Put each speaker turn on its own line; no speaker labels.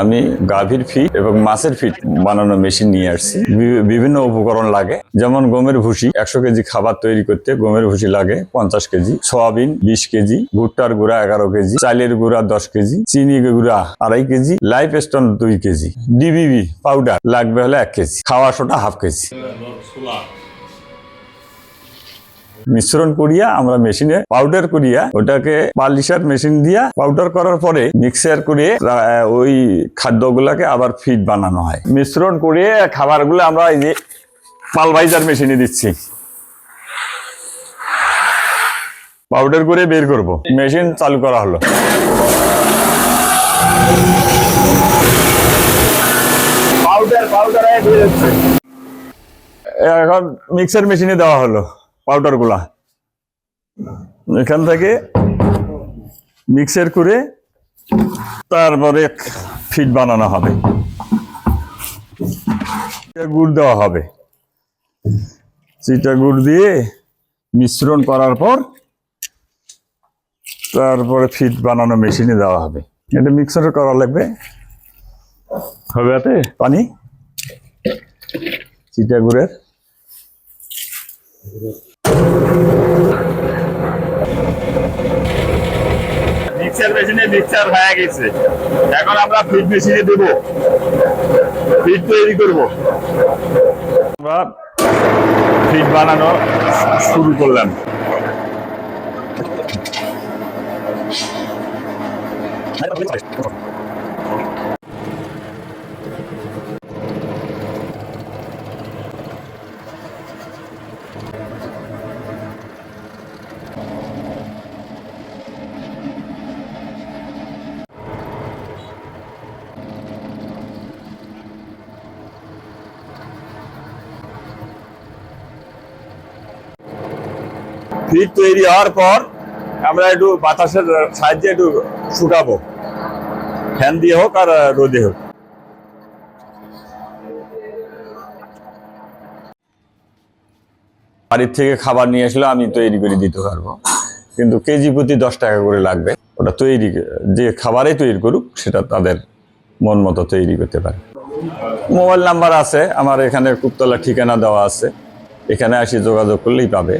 আমি গাভীর ফিট এবং মাছের ফিট বানানো মেশিন নিয়ে আসছি। বিভিন্ন উপকরণ লাগে। যেমন গমের ভুসি, একশো কেজি খাবার তৈরি করতে গমের ভুসি লাগে পঞ্চাশ কেজি। সয়াবিন, বিশ কেজি। ভুট্টার গুঁড়া এগারো কেজি। চালের গুঁড়া দশ কেজি। চিনি গুঁড়া আড়াই কেজি। লাইফ স্টোন দুই কেজি। ডিবিবি পাউডার লাগবে হলে এক কেজি। খাওয়া সোটা হাফ কেজি। মিশ্রণ করিয়া আমরা মেশিনে পাউডার করিয়া ওটাকে পালিশার মেশিন দিয়া পাউডার করার পরে মিক্সার করে ওই খাদ্যগুলাকে আবার ফিড বানানো হয়। মিশ্রণ করে খাবারগুলো আমরা এই যে পালভাইজার মেশিনে দিচ্ছি। পাউডার করে বের করব। মেশিন চালু করা হলো। পাউডার পাউডার এখন মিক্সার মেশিনে দেওয়া হলো। পাউডারগুলা এখান থেকে মিক্সার করে তারপরে ফিট বানানো হবে। গুড় দেওয়া হবে। চিটা গুড় দিয়ে মিশ্রণ করার পর তারপরে ফিট বানানো মেশিনে দেওয়া হবে। এটা মিক্সার করা লাগবে। হবে এতে পানি। চিটা গুড়ের মিক্সার মেশিনে মিক্সার হয়ে গেছে। এখন আমরা ফিড মেশিনে দেব। ফিড তৈরি করব। আমরা ফিড বানানো শুরু করলাম। ফিড তৈরি হওয়ার পর আমরা একটু বাতাসের সাহায্যে একটু শুকাবো। ফ্যান দিয়ে হোক আর রোদে হোক। বাড়ির থেকে খাবার নিয়ে আসলে আমি তৈরি করে দিতে পারব। কিন্তু কেজি প্রতি দশ টাকা করে লাগবে। ওটা তৈরি যে খাবারে তৈরি করুক, সেটা তাদের মন মতো তৈরি করতে পারে। মোবাইল নাম্বার আছে। আমার এখানে কুপতলা ঠিকানা দেওয়া আছে। এখানে আসি যোগাযোগ করলেই পাবে।